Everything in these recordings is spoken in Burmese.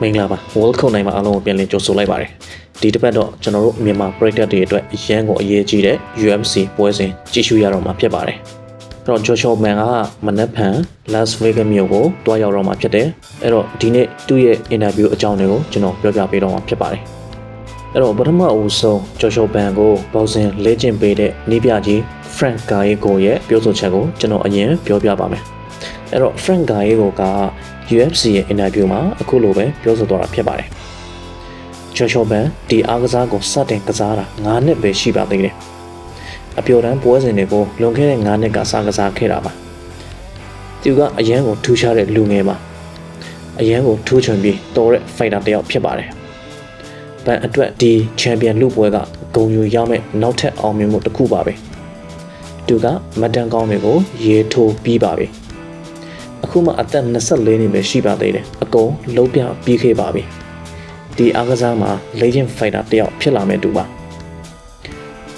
မင်္ဂလာပါ World Cup နိုင်မှာအားလုံးကိုပြန်လည်ကြိုဆိုလိုက်ပါတယ်ဒီတစ်ပတ်တော့ကျွန်တော်တို့မြန်မာပရိသတ်တွေအတွက်အရန်ကိုအရေးကြီးတဲ့ UFC ပွဲစဉ်ကြည့်ရှုရတော့မှာဖြစ်ပါတယ်အဲ့တော့ Joshua Man ကမနက်ဖြန် Las Vegas မြို့ကိုတွားရောက်တော့မှာဖြစ်တယ်အဲ့တော့ဒီနေ့သူ့ရဲ့ interview အကြောင်းတွေကိုကျွန်တော်ပြောပြပေးတော့မှာဖြစ်ပါတယ်အဲ့တော့ပထမအဦးဆုံး Joshua Man ကိုဘောက်ဆင်လေ့ကျင့်ပေးတဲ့နီးပြကြီး Frank Gallego ရဲ့ပြောဆိုချက်ကိုကျွန်တော်အရင်ပြောပြပါမယ် အဲ့တော့ Frank Gallego က UFC ရဲ့ interview မှာအခုလိုပဲပြောဆိုသွားတာဖြစ်ပါတယ်။ချောချောပန်ဒီအားကစားကိုစတင်ကစားတာ9နှစ်ပဲရှိပါသေးတယ်။အပျော်တမ်းပွဲစဉ်တွေကိုလွန်ခဲ့တဲ့9နှစ်ကစကစားခဲ့တာပါ။သူကအရန်ကိုထူးခြားတဲ့လူငယ်ပါ။အရန်ကိုထူးချွန်ပြီးတော်တဲ့ fighter တစ်ယောက်ဖြစ်ပါတယ်။ပန်အတွက်ဒီ champion လူပွဲကဂုံယူရမယ့်နောက်ထပ်အောင်မြင်မှုတစ်ခုပါပဲ။သူကမတန်ကောင်းတွေကိုရေထိုးပြီးပါပြီ။ အခုမှအသက်24နှစ်ပဲရှိပါသေးတယ်အကုန်လုံးပြပြီးခဲ့ပါပြီဒီအားကစားမှာ Legend Fighter တယောက်ဖြစ်လာမဲ့တူပါ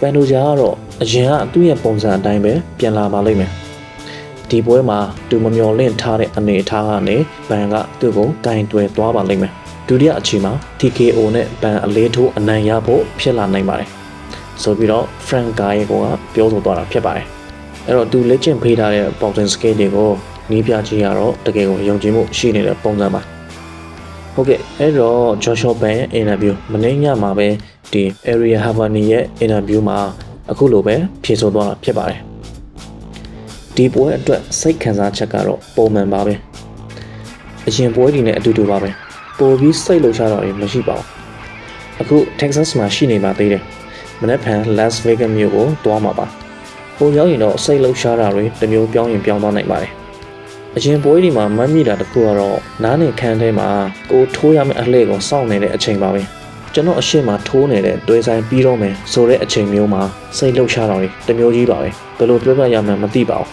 ပန်ဒိုဂျာကတော့အရင်ကသူ့ရဲ့ပုံစံအတိုင်းပဲပြန်လာပါလိမ့်မယ်ဒီပွဲမှာသူမမျော်လင့်ထားတဲ့အနေအထားကနေဘန်ကသူ့ကိုကင်တွယ်သွားပါလိမ့်မယ်ဒုတိယအချိန်မှာ TKO နဲ့ဘန်အလေးထိုးအနိုင်ရဖို့ဖြစ်လာနိုင်ပါတယ်ဆိုပြီးတော့ Frank Guy ကပြောဆိုသွားတာဖြစ်ပါတယ်အဲ့တော့သူလက်ကျင့်ဖေးထားတဲ့ boxing skill တွေကို နီးပြကြီးကတော့တကယ်ကိုယုံကြည်မှုရှိနေတဲ့ပုံစံပါဟုတ်ကဲ့အဲ့တော့ Joshua Ban ရဲ့ interview မနေ့ညမှာပဲဒီ Area Havani ရဲ့ interview မှာအခုလိုပဲဖြေဆိုသွားတာဖြစ်ပါတယ်ဒီပွဲအတွက်စိတ်ခံစားချက်ကတော့ပုံမှန်ပါပဲအရင်ပွဲဒီနဲ့အတူတူပါပဲပိုပြီးစိတ်လှုပ်ရှားတာတွေမရှိပါဘူးအခု Texas မှာရှိနေပါသေးတယ်မနေ့ဖန် Las Vegas မြို့ကိုသွားမှာပါဟိုရောက်ရင်တော့စိတ်လှုပ်ရှားတာတွေတစ်မျိုးပြောင်းရင်ပြောင်းသွားနိုင်ပါတယ် အရင်ပွဲဒီမှာမတ်မိတာတစ်ခုကတော့နားနေခန်းထဲမှာကိုထိုးရမယ့်အလှည့်ကိုစောင့်နေတဲ့အချိန်ပါပဲကျွန်တော်အရှိမထိုးနေတဲ့တွဲဆိုင်ပြီးတော့မယ်ဆိုတဲ့အချိန်မျိုးမှာစိတ်လှုပ်ရှားတာတွေတစ်မျိုးကြီးပါပဲဘယ်လိုပြောပြရမှန်းမသိပါဘူး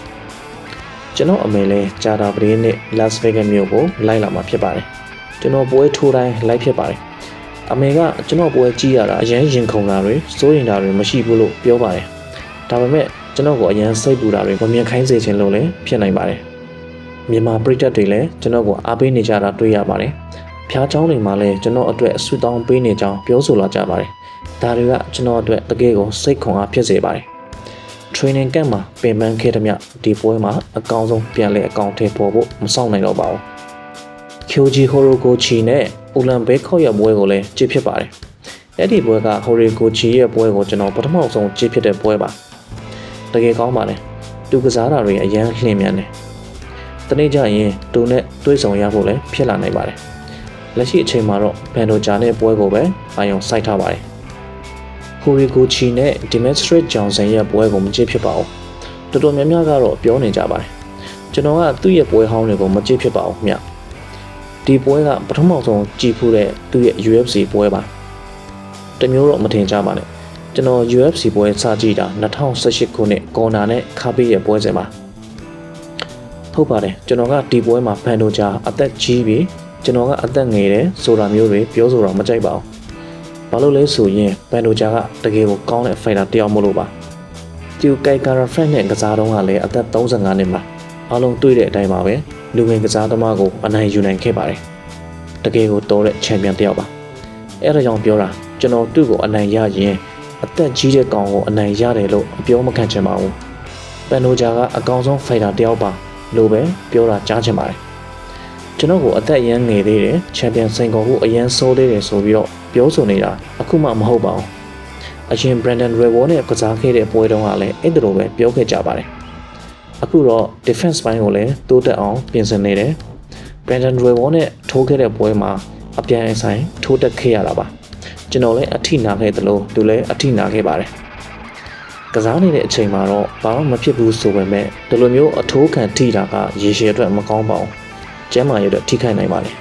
ကျွန်တော်အမေလဲဂျာတာပရင်းနဲ့ Las Vegas မြို့ကိုလိုက်လာမှာဖြစ်ပါတယ်ကျွန်တော်ပွဲထိုးတိုင်းလိုက်ဖြစ်ပါတယ်အမေကကျွန်တော်ပွဲကြည့်ရတာအရင်ရင်ခုန်တာတွေစိုးရင်တာတွေမရှိဘူးလို့ပြောပါတယ်ဒါပေမဲ့ကျွန်တော်ကိုအရင်စိတ်ပူတာတွေမမြင်ခိုင်းစေခြင်းလို့လည်းဖြစ်နိုင်ပါတယ် မြန်မာပရိသတ်တွေလည်းကျွန်တော်ကိုအားပေးနေကြတာတွေ့ရပါတယ်။ဖျားเจ้าတွေမှာလည်းကျွန်တော်အတွက်အဆွတောင်းပေးနေကြောင်းပြောဆိုလာကြပါတယ်။ဒါတွေကကျွန်တော်အတွက်တကယ်ကိုစိတ်ခွန်အားဖြစ်စေပါတယ်။ training camp မှာပင်ပန်းခဲ့တဲ့မြဒီပွဲမှာအကောင်းဆုံးပြန်လဲအကောင့်ထဲပေါ်ဖို့မဆောင်နိုင်တော့ပါဘူး။ Kyoji Horikochi နဲ့ Ulan Baker ရဲ့ပွဲကိုလည်းကြည့်ဖြစ်ပါတယ်။အဲ့ဒီပွဲက Horikochi ရဲ့ပွဲကိုကျွန်တော်ပထမဆုံးကြည့်ဖြစ်တဲ့ပွဲပါ။တကယ်ကောင်းပါတယ်။သူကစားတာတွေအရန်လှင်မြန်တယ်။ တနေ့ကျရင်တူနဲ့တွေးဆောင်ရဖို့လည်းဖြစ်လာနိုင်ပါတယ်။လက်ရှိအချိန်မှာတော့ဘန်ဒိုဂျာနဲ့ပွဲကိုပဲအာရုံစိုက်ထားပါတယ်။ဟိုရီဂိုချီနဲ့ Demetrius Johnson ရဲ့ပွဲကိုမကြည့်ဖြစ်ပါဘူး။တော်တော်များများကတော့ပြောနေကြပါတယ်။ကျွန်တော်ကသူ့ရဲ့ပွဲဟောင်းတွေကိုမကြည့်ဖြစ်ပါဘူးမြ။ဒီပွဲကပထမဆုံးကြည့်ဖူးတဲ့သူ့ရဲ့ UFC ပွဲပါ။တမျိုးတော့မထင်ကြပါနဲ့။ကျွန်တော် UFC ပွဲစကြည့်တာ2018ခုနှစ်ကော်နာနဲ့ခါပေးရဲ့ပွဲစဉ်ပါ။ ဟုတ်ပါတယ်ကျွန်တော်ကဒီပွဲမှာဖန်တို့ကြားအသက်ကြီးပြီကျွန်တော်ကအသက်ငယ်တယ်ဆိုတာမျိုးတွေပြောဆိုတာမကြိုက်ပါဘူးဘာလို့လဲဆိုရင်ဖန်တို့ကြားကတကယ်ကိုကောင်းတဲ့ fighter တယောက်မို့လို့ပါသူကိုက်ကာရာဖရက်နဲ့ကစားတုန်းကလည်းအသက်35နှစ်မှာအားလုံးတွေ့တဲ့အတိုင်းပါပဲလူငယ်ကစားသမားကိုအနိုင်ယူနိုင်ခဲ့ပါတယ်တကယ်ကိုတော်တဲ့ချန်ပီယံတယောက်ပါအဲ့ဒါကြောင့်ပြောတာကျွန်တော်သူ့ကိုအနိုင်ရရင်အသက်ကြီးတဲ့ကောင်ကိုအနိုင်ရတယ်လို့အပြောမခံချင်ပါဘူးပန်နိုဂျာကအကောင်းဆုံး fighter တယောက်ပါ လို့ပဲပြောတာကြားချင်ပါတယ်ကျွန်တော်ကိုအသက်အရန်ငယ်သေးတယ်ချန်ပီယံစိန်ခေါ်မှုအရန်ဆိုးသေးတယ်ဆိုပြီးတော့ပြောဆိုနေတာအခုမှမဟုတ်ပါဘူးအရင် Brandon Reward နဲ့ကစားခဲ့တဲ့ပွဲတုန်းကလည်းအဲ့ဒါလိုပဲပြောခဲ့ကြပါတယ်အခုတော့ defense ဘိုင်းကိုလည်းတိုးတက်အောင်ပြင်ဆင်နေတယ် Brandon Reward နဲ့ထိုးခဲ့တဲ့ပွဲမှာအပြန်အဆိုင်ထိုးတက်ခဲ့ရတာပါကျွန်တော်လည်းအထိနာခဲ့သလိုသူလည်းအထိနာခဲ့ပါတယ် ကစားနေတဲ့အချိန်မှာတော့ဘာမှမဖြစ်ဘူးဆိုပေမဲ့ဒီလိုမျိုးအထိုးခံထိတာကရေရှည်အတွက်မကောင်းပါဘူး။ကျမ်းမာရေးအတွက်ထိခိုက်နိုင်ပါလေ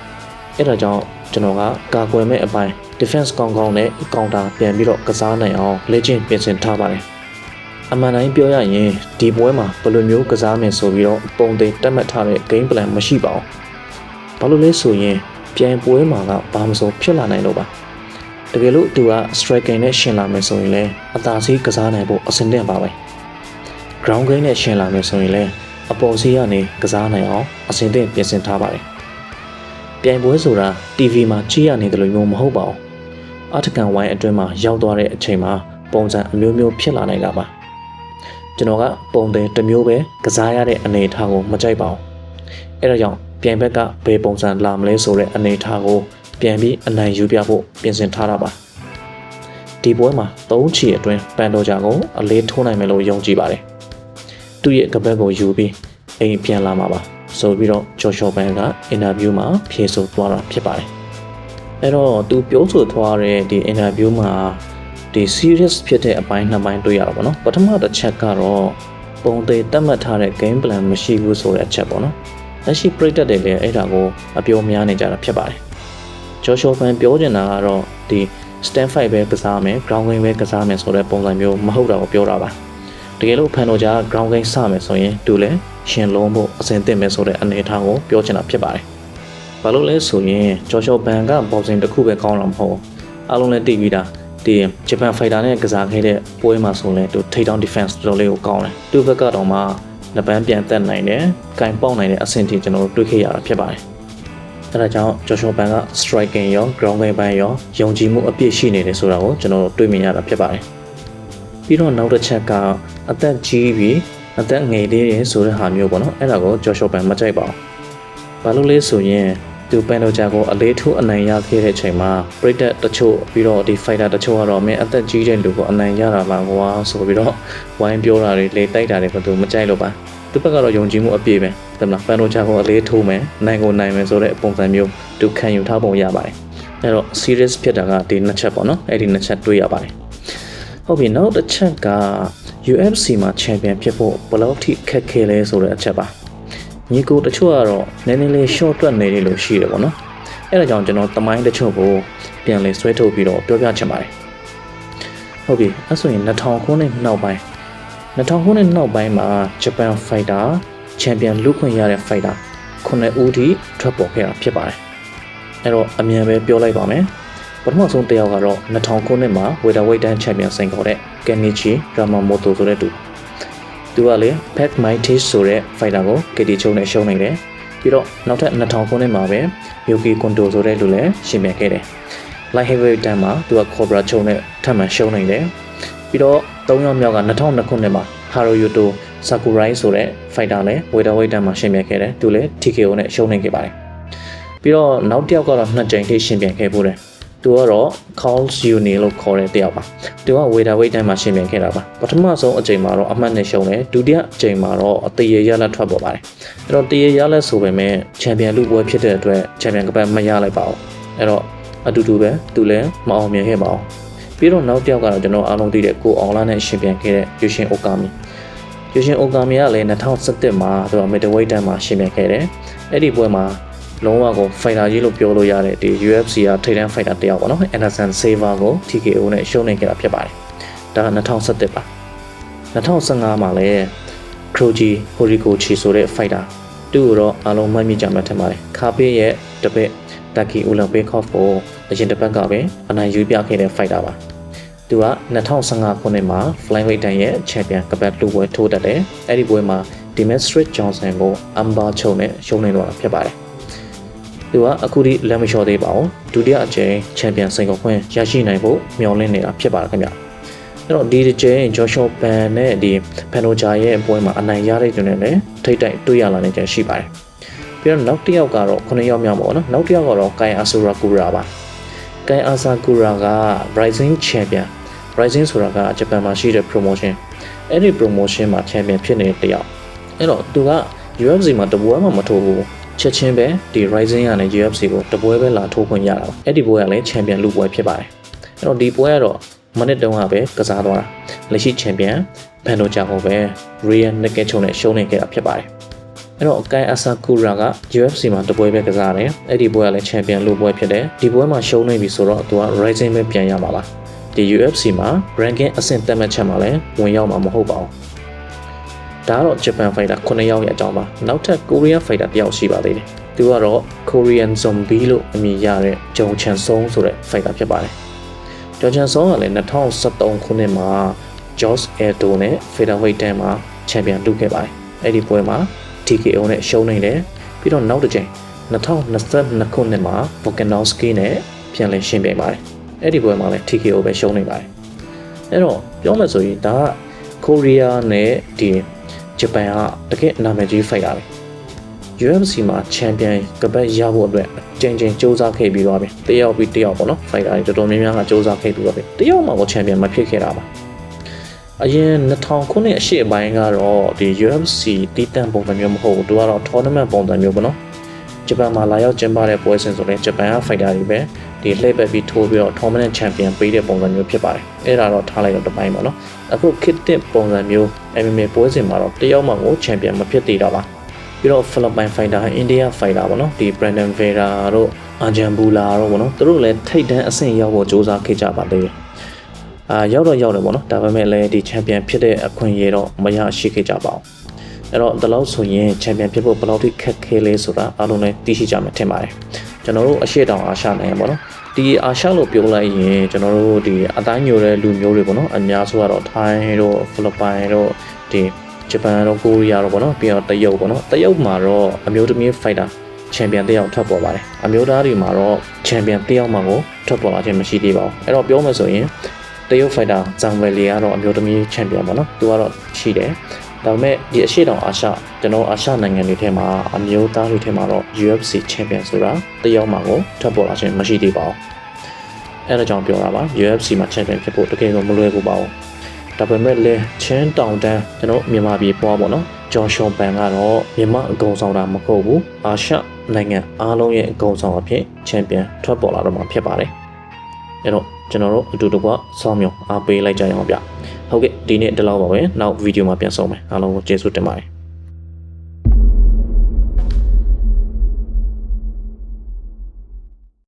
။အဲဒါကြောင့်ကျွန်တော်ကကာကွယ်မဲ့အပိုင်း defense ကောင်းကောင်းနဲ့ counter ပြန်ပြီးတော့ကစားနိုင်အောင်လေ့ကျင့်ပြင်ဆင်ထားပါတယ်။အမှန်တိုင်းပြောရရင်ဒီပွဲမှာဘယ်လိုမျိုးကစားမယ်ဆိုပြီးတော့ပုံသိတက်မှတ်ထားတဲ့ game plan မရှိပါဘူး။ဘာလို့လဲဆိုရင်ပြန်ပွဲမှာကဘာမှမဆိုဖြစ်လာနိုင်လို့ပါ။ တကယ်လို့သူက striking နဲ့ရှင်လာမယ်ဆိုရင်လည်းအသာစီးကစားနိုင်ဖို့အဆင်သင့်ပါပဲ ground game နဲ့ရှင်လာမယ်ဆိုရင်လည်းအပေါ်စီးကနေကစားနိုင်အောင်အဆင်သင့်ပြင်ဆင်ထားပါတယ်ပြိုင်ပွဲဆိုတာ TV မှာကြည့်ရနေတယ်လို့မျိုးမဟုတ်ပါဘူးအထကန်ဝိုင်းအတွင်းမှာရောက်သွားတဲ့အချိန်မှာပုံစံအမျိုးမျိုးဖြစ်လာနိုင်တာပါကျွန်တော်ကပုံသေးတစ်မျိုးပဲကစားရတဲ့အနေအထားကိုမကြိုက်ပါဘူးအဲဒါကြောင့်ပြိုင်ဘက်ကဘယ်ပုံစံလာမလဲဆိုတဲ့အနေအထားကို ပြန်ပြီးအနိုင်ယူပြဖို့ပြင်ဆင်ထားတာပါဒီပွဲမှာ၃ချီအတွင်းပန်တော်ဂျာကိုအလေးထိုးနိုင်မယ်လို့ယုံကြည်ပါတယ်သူ့ရဲ့ကပတ်ကိုယူပြီးအိမ်ပြန်လာမှာပါဆိုပြီးတော့ဂျော်ရှော်ပန်ကအင်တာဗျူးမှာဖြေဆိုသွားတာဖြစ်ပါတယ်အဲ့တော့သူပြောဆိုသွားတဲ့ဒီအင်တာဗျူးမှာဒီ serious ဖြစ်တဲ့အပိုင်းနှစ်ပိုင်းတွေ့ရတော့ဗောနော်ပထမတစ်ချက်ကတော့ပုံသေးတတ်မှတ်ထားတဲ့ game plan မရှိဘူးဆိုတဲ့အချက်ပေါ့နော်လက်ရှိပြိတက်တယ်လည်းအဲ့ဒါကိုအပြောများနေကြတာဖြစ်ပါတယ် ဂျော်ရှော်ပန်ပြောချင်တာကတော့ဒီ stand fight ပဲကစားမယ် ground game ပဲကစားမယ်ဆိုတဲ့ပုံစံမျိုးမဟုတ်တာကိုပြောတာပါတကယ်လို့ဖန်တော်ကြား ground game စမယ်ဆိုရင်သူလည်းရှင်လုံးဖို့အစဉ်သင့်မယ်ဆိုတဲ့အနေအထားကိုပြောချင်တာဖြစ်ပါတယ်ဘာလို့လဲဆိုရင်ဂျော်ရှော်ပန်ကဘောက်စင်တစ်ခုပဲကောင်းတာမဟုတ်ဘူးအားလုံးလည်းသိပြီးသားဒီဂျပန်ဖိုက်တာနဲ့ကစားခဲ့တဲ့ပွဲမှာဆိုရင်သူထိတ်တောင်း defense တော်တော်လေးကိုကောင်းတယ်သူ့ဘက်ကတော့မှလက်ပန်းပြန်တက်နိုင်တယ်၊ကင်ပေါက်နိုင်တဲ့အဆင့်ထိကျွန်တော်တို့တွေ့ခဲ့ရတာဖြစ်ပါတယ်။ အဲဒါကြောင့်ဂျော်ရှော်ပန်က striking ရော ground game ပိုင်းရောယုံကြည်မှုအပြည့်ရှိနေတယ်ဆိုတာကိုကျွန်တော်တို့တွေ့မြင်ရတာဖြစ်ပါတယ်။ပြီးတော့နောက်တစ်ချက်ကအသက်ကြီးပြီးအသက်ငယ်သေးတယ်ဆိုတဲ့ဟာမျိုးပေါ့နော်။အဲ့ဒါကိုဂျော်ရှော်ပန်မကြိုက်ပါဘူး။ဘာလို့လဲဆိုရင်သူပန်ဒိုဂျာကိုအလေးထိုးအနိုင်ရခဲ့တဲ့အချိန်မှာပရိသတ်တချို့ပြီးတော့ဒီ fighter တချို့ကတော့မင်းအသက်ကြီးတဲ့လူကိုအနိုင်ရတာပါကွာဆိုပြီးတော့ဝိုင်းပြောတာတွေလေတိုက်တာတွေကသူမကြိုက်လို့ပါ သူဘက်ကတော့ယုံကြည်မှုအပြည့်ပဲတမလားပန်ဒိုဂျာကိုအလေးထိုးမယ်နိုင်ကိုနိုင်မယ်ဆိုတဲ့ပုံစံမျိုးသူခံယူထားပုံရပါတယ်အဲ့တော့ serious ဖြစ်တာကဒီနှစ်ချက်ပေါ့နော်အဲ့ဒီနှစ်ချက်တွေးရပါတယ်ဟုတ်ပြီနောက်တစ်ချက်က UFC မှာ champion ဖြစ်ဖို့ဘယ်လောက်ထိခက်ခဲလဲဆိုတဲ့အချက်ပါညီကိုတချို့ကတော့နည်းနည်းလေး short တွက်နေတယ်လို့ရှိတယ်ပေါ့နော်အဲ့ဒါကြောင့်ကျွန်တော်တမိုင်းတချို့ကိုပြန်လေဆွဲထုတ်ပြီးတော့ပြောပြချင်ပါတယ်ဟုတ်ပြီအဲ့ဆိုရင်2000ခုနှစ်နောက်ပိုင်း 2000ခုနှစ်နောက်ပိုင်းမှာဂျပန်ဖိုက်တာချန်ပီယံလုခွင့်ရတဲ့ဖိုက်တာ9ဦးထိထွက်ပေါ်ခဲ့တာဖြစ်ပါတယ်အဲ့တော့အမြန်ပဲပြောလိုက်ပါမယ်ပထမဆုံးတစ်ယောက်ကတော့2000ခုနှစ်မှာဝေတာဝိတ်တန်ချန်ပီယံဆင်ခေါ်တဲ့ Kenichi Yamamoto ဆိုတဲ့သူသူကလေ Pac Mighty ဆိုတဲ့ fighter ကို KT ချုံနဲ့ရှုံးနေတယ်ပြီးတော့နောက်ထပ်2000ခုနှစ်မှာပဲ Yuki Kondo ဆိုတဲ့လူလည်းရှင်မြန်ခဲ့တယ် Light Heavyweight တန်းမှာသူက Cobra ချုံနဲ့ထပ်မံရှုံးနေတယ်ပြီးတော့ ၃ယောက်မြောက်က2002ခုနှစ်မှာ Haruyoto Sakurai ဆိုတဲ့ fighter လည်း Welterweight တန်းမှာရှင်မြန်ခဲ့တယ်သူလည်း TKO နဲ့ရှုံးနေခဲ့ပါတယ်ပြီးတော့နောက်တစ်ယောက်ကတော့နှစ်ကြိမ်ထိရှင်ပြန်ခဲ့ဖို့တယ်သူကတော့ Calls Uni လို့ခေါ်တဲ့တယောက်ပါသူက Wader Weight တိုင်းမှာရှင်ပြန်ခဲ့တာပါပထမဆုံးအကြိမ်မှာတော့အမှတ်နဲ့ရှုံးတယ်ဒုတိယအကြိမ်မှာတော့အသေးရရလက်ထွက်ပေါ်ပါတယ်အဲ့တော့တရရလက်ဆိုပေမဲ့ချန်ပီယံလူပွဲဖြစ်တဲ့အတွက်ချန်ပီယံကပတ်မရလိုက်ပါဘူးအဲ့တော့အတူတူပဲသူလည်းမအောင်မြင်ခဲ့ပါဘူး ပြီးတော့နောက်တစ်ယောက်ကတော့ကျွန်တော်အားလုံးသိတဲ့ကိုအောင်လာနဲ့ရှင်ပြန်ခဲ့တဲ့ယူရှင်အိုကာမီယူရှင်အိုကာမီကလည်း2017မှာသူက middleweight တန်းမှာရှင်ပြန်ခဲ့တယ်အဲ့ဒီပွဲမှာလုံးဝကို fighter ကြီးလို့ပြောလို့ရတဲ့ဒီ UFC ကထိပ်တန်း fighter တယောက်ပေါ့နော် Anderson Silva ကို TKO နဲ့ရှုံးနေခဲ့တာဖြစ်ပါတယ်ဒါက2017ပါ2015မှာလည်း Kroji Horikoshi ဆိုတဲ့ fighter သူ့ကိုတော့အားလုံးမှတ်မိကြမှာထင်ပါတယ်ခါပေးရဲ့တပည့် Taki Ulankov ကိုအရင်တစ်ပတ်ကပဲအနိုင်ယူပြခဲ့တဲ့ fighter ပါ သူက2015ခုနှစ်မှာ Flyweight တန်းရဲ့ champion ကပတ်လူပွဲထိုးတက်တယ်အဲ့ဒီပွဲမှာ Demetrius Johnson ကို Amba ချုပ်နဲ့ရှုံးနေတော့တာဖြစ်ပါတယ်သူကအခုထိလက်မလျှော့သေးပါဘူးဒုတိယအကြိမ်ချန်ပီယံစင်ကောခွင့်ရရှိနိုင်ဖို့မျှော်လင့်နေတာဖြစ်ပါတယ်ခင်ဗျအဲ့တော့ဒီတစ်ကြိမ်ဂျော်ရှော့ပန်နဲ့ဒီဖန်နိုဂျာရဲ့ပွဲမှာအနိုင်ရတဲ့သူနဲ့လည်းထိတ်တိုက်တွေ့ရလာနေကြရှိပါတယ်ပြီးတော့နောက်တစ်ယောက်ကတော့9ယောက်မြောက်ပေါ့နော်နောက်တစ်ယောက်ကတော့ကိုင်အာဆူရာကူရာပါကိုင်အာဆာကူရာက Rising Champion Rising ဆိုတာကဂျပန်မှာရှိတဲ့ promotion အဲ့ဒီ promotion မှာ champion ဖြစ်နေတဲ့တယောက်အဲ့တော့သူက UFC မှာတပွဲမှမထိုးဘူးချက်ချင်းပဲဒီ Rising ကနေ UFC ကိုတပွဲပဲလာထိုးခွင့်ရတာပါအဲ့ဒီပွဲကလည်း champion လူပွဲဖြစ်ပါတယ်အဲ့တော့ဒီပွဲကတော့မနစ်တုန်းကပဲကစားသွားတာလက်ရှိ champion ဖန်ဒိုဂျာကိုပဲ Real Naked ချုံနဲ့ရှုံးနေခဲ့တာဖြစ်ပါတယ်အဲ့တော့ Kai Asakura က UFC မှာတပွဲပဲကစားတယ်အဲ့ဒီပွဲကလည်း champion လူပွဲဖြစ်တယ်ဒီပွဲမှာရှုံးနေပြီဆိုတော့သူက Rising ပဲပြန်ရမှာပါ ဒီ UFC မှာ ranking အဆင့်တက်မှတ်ချက်မှာလည်းဝင်ရောက်မှာမဟုတ်ပါဘူးဒါကတော့ဂျပန်ဖိုက်တာ9ယောက်ရဲ့အကြောင်းပါနောက်ထပ်ကိုရီးယားဖိုက်တာတစ်ယောက်ရှိပါသေးတယ်သူကတော့ Korean Zombie လို့အမည်ရတဲ့ဂျုံချန်ဆုံဆိုတဲ့ဖိုက်တာဖြစ်ပါတယ်ဂျုံချန်ဆုံကလည်း2013ခုနှစ်မှာ Josh Edo နဲ့ Featherweight တန်းမှာချန်ပီယံလုပ်ခဲ့ပါတယ်အဲ့ဒီပွဲမှာ TKO နဲ့ရှုံးနေတယ်ပြီးတော့နောက်တစ်ချိန်2022ခုနှစ်မှာ Volkanovski နဲ့ပြန်လည်ရှင်းပြိုင်ပါတယ် အဲ့ဒီပွဲမှာလည်း TKO ပဲရှုံးနေပါတယ်အဲ့တော့ပြောမှဆိုရင်ဒါကကိုရီးယားနဲ့ဒီဂျပန်ကတကယ်နာမည်ကြီး fighter ပဲ UFC မှာချန်ပီယံကပတ်ရဖို့အတွက်အကြိမ်ကြိမ်စူးစမ်းခဲ့ပြီးတော့ပဲတယောက်ပြီးတယောက်ပေါ့နော် fighter တွေတော်တော်များများကစူးစမ်းခဲ့ပြီးတော့ပဲတယောက်မှကိုချန်ပီယံမဖြစ်ခဲ့တာပါအရင်2000ခုနှစ်အရှိအပိုင်းကတော့ဒီ UFC တီးတန့်ပုံစံမျိုးမဟုတ်ဘူးသူကတော့ tournament ပုံစံမျိုးပေါ့နော်ဂျပန်မှာလာရောက်ကျင်းပတဲ့ပွဲစဉ်ဆိုရင်ဂျပန်က fighter တွေပဲ ဒီလှည့်ပတ်ပြီးထိုးပြီးတော့ tournament champion ပေးတဲ့ပုံစံမျိုးဖြစ်ပါတယ်အဲ့ဒါတော့ထားလိုက်တော့တစ်ပိုင်းပေါ့နော်အခု kit တစ်ပုံစံမျိုး MMA ပွဲစဉ်မှာတော့တယောက်မှကို champion မဖြစ်သေးတာပါပြီးတော့ Philippine fighter အိန္ဒိယ fighter ပေါ့နော်ဒီ Brandon Vera တို့ Arjan Bula တို့ပေါ့နော်သူတို့လည်းထိတ်တန်းအဆင့်ရောက်ဖို့စ조사ခဲ့ကြပါသေးတယ်အာရောက်တော့ရောက်တယ်ပေါ့နော်ဒါပေမဲ့လည်းဒီ champion ဖြစ်တဲ့အခွင့်အရေးတော့မရရှိခဲ့ကြပါဘူးအဲ့တော့ဒီလောက်ဆိုရင် champion ဖြစ်ဖို့ဘယ်လောက်ထိခက်ခဲလဲဆိုတာအားလုံးလည်းသိရှိကြမှာထင်ပါတယ် ကျွန်တော်တို့အရှိတောင်အာရှနိုင်ငံပေါ့နော်ဒီအာရှလို့ပြောလိုက်ရင်ကျွန်တော်တို့ဒီအတိုင်းညိုတဲ့လူမျိုးတွေပေါ့နော်အများစုကတော့ထိုင်းတို့ဖိလစ်ပိုင်တို့ဒီဂျပန်တို့ကိုရီးယားတို့ပေါ့နော်ပြီးတော့တရုတ်ပေါ့နော်တရုတ်မှာတော့အမျိုးသမီး fighter ချန်ပီယံတစ်ယောက်ထွက်ပေါ်ပါတယ်အမျိုးသားတွေမှာတော့ချန်ပီယံတစ်ယောက်မှကိုထွက်ပေါ်လာခြင်းမရှိသေးပါဘူးအဲ့တော့ပြောမယ်ဆိုရင်တရုတ် fighter ဇန်ဝယ်လီကတော့အမျိုးသမီးချန်ပီယံပေါ့နော်သူကတော့ရှိတယ် ဒါပေမဲ့ဒီအရှိတောင်အာရှကျွန်တော်အာရှနိုင်ငံတွေထဲမှာအမျိုးသားတွေထဲမှာတော့ UFC champion ဆိုတာတယောက်မှကိုထွက်ပေါ်လာခြင်းမရှိသေးပါဘူးအဲ့ဒါကြောင့်ပြောတာပါ UFC မှာ champion ဖြစ်ဖို့တကယ်တော့မလွယ်ဘူးပါဘူးဒါပေမဲ့လည်းချင်းတောင်တန်းကျွန်တော်မြန်မာပြည်ပွားပေါ့နော်ဂျော်ရှွန်ပန်ကတော့မြန်မာအကုံဆောင်တာမဟုတ်ဘူးအာရှနိုင်ငံအားလုံးရဲ့အကုံဆောင်အဖြစ်ချန်ပီယံထွက်ပေါ်လာတော့မှာဖြစ်ပါတယ်အဲ့တော့ကျွန်တော်တို့အတူတကွစောင်းမြောင်အားပေးလိုက်ကြရအောင်ဗျ ဟုတ်ကဲ့ဒီနေ့ဒီလောက်ပါပဲနောက်ဗီဒီယိုမှာပြန်ဆုံမယ်အားလုံးကိုကျေးဇူးတင်ပါတယ်